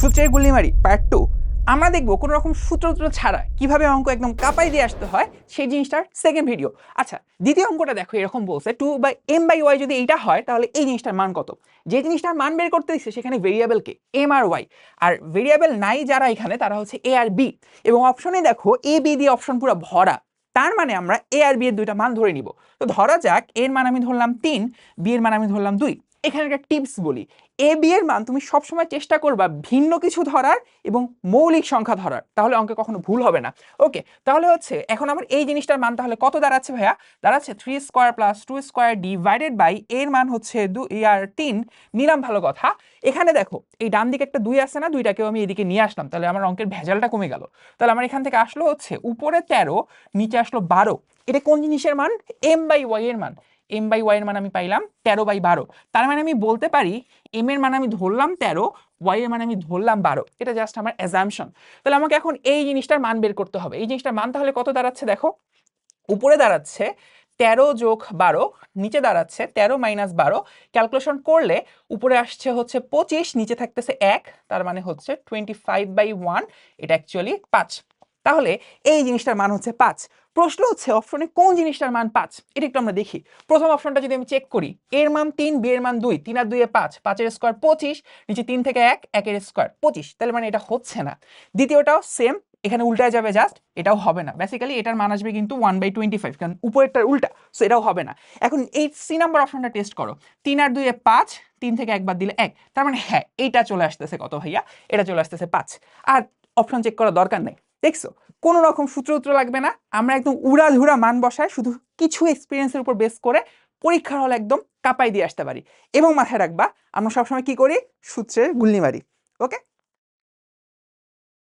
সূত্রের গুলিমারি part two আমরা দেখব কোনো রকম সূত্র ছাড়া কীভাবে অঙ্ক একদম কাপাই দিয়ে আসতে হয় সেই জিনিসটার সেকেন্ড ভিডিও আচ্ছা দ্বিতীয় অঙ্কটা দেখো, এরকম বলছে two by M by Y যদি এইটা হয়, তাহলে এই জিনিসটার মান কত? যে জিনিসটার মান বের করতে দিচ্ছে সেখানে ভেরিয়েবল কে? এম আর ওয়াই আর ভেরিয়েবল নাই যারা এখানে, তারা হচ্ছে এ আর বি এবং অপশনে দেখো এ বি দিয়ে অপশন পুরো ভরা। তার মানে আমরা এ আর বি এর দুইটা মান ধরে নিব। তো ধরা যাক এর মান আমি ধরলাম তিন বি এর মান আমি ধরলাম দুই। এখানে একটা টিপস বলি। এ বি এর মান তুমি সবসময় চেষ্টা করবা ভিন্ন কিছু ধরার এবং মৌলিক সংখ্যা ধরার। তাহলে অঙ্কে কখনো ভুল হবে না। ওকে তাহলে হচ্ছে এখন আমার এই জিনিসটার মান তাহলে কত দাঁড়াচ্ছে ভাইয়া? দাঁড়াচ্ছে three square plus two square divided by এর মান হচ্ছে দু আর তিন। নিলাম ভালো কথা। এখানে দেখো, এই ডান দিকে একটা দুই আছে না, দুইটাকেও আমি এদিকে নিয়ে আসলাম। তাহলে আমার অঙ্কের ভেজালটা কমে গেল। তাহলে আমার এখান থেকে আসলো হচ্ছে উপরে তেরো, নিচে আসলো বারো। এটা কোন জিনিসের মান? এম বাই ওয়াই এর মান। এম বাই ওয়াই এর মান আমি পাইলাম তেরো বাই বারো। তার মানে আমি বলতে পারি এম এর মান আমি ধরলাম তেরো ওয়াই এর মান আমি ধরলাম বারো। এটা জাস্ট আমার অ্যাজামশন তাহলে আমাকে এখন এই জিনিসটার মান বের করতে হবে। এই জিনিসটার মান তাহলে কত দাঁড়াচ্ছে দেখো? উপরে দাঁড়াচ্ছে তেরো যোগ বারো, নিচে দাঁড়াচ্ছে তেরো মাইনাস বারো। ক্যালকুলেশন করলে উপরে আসছে হচ্ছে পঁচিশ, নিচে থাকতেছে এক, তার মানে হচ্ছে টোয়েন্টি ফাইভ বাই ওয়ান এটা অ্যাকচুয়ালি পাঁচ। তাহলে এই জিনিসটার মান হচ্ছে পাঁচ। প্রশ্ন হচ্ছে অপশনে কোন জিনিসটার মান পাঁচ? এটা একটু আমরা দেখি। প্রথম অপশনটা যদি আমি চেক করি, এর মান তিন, বি এর মান দুই, তিন আর দুইয়ে পাঁচ, পাঁচের স্কোয়ার পঁচিশ, নিচে তিন থেকে এক, একের স্কোয়ার পঁচিশ। তাহলে মানে এটা হচ্ছে না। দ্বিতীয়টাও সেম এখানে উল্টায় যাবে জাস্ট এটাও হবে না। বেসিক্যালি এটার মান আসবে কিন্তু ওয়ান বাই টোয়েন্টি ফাইভ কারণ উপরেরটার উল্টা সো এটাও হবে না। এখন এই সি নাম্বার অপশনটা টেস্ট করো। তিন আর দুইয়ে পাঁচ, তিন থেকে একবার দিলে এক। তার মানে হ্যাঁ এইটা চলে আসতেছে কত ভাইয়া? এটা চলে আসতেছে পাঁচ। আর অপশন চেক করার দরকার নেই। দেখছ? কোনো রকম সূত্র উত্র লাগবে না। আমরা একদম উড়াধুরা মান বসায় শুধু কিছু এক্সপিরিয়েন্সের উপর বেস করে পরীক্ষার হল একদম কাপাই দিয়ে আসতে পারি। এবং মাথায় রাখবা, আমরা সবসময় কি করি? সূত্রের গুল্লি মারি। ওকে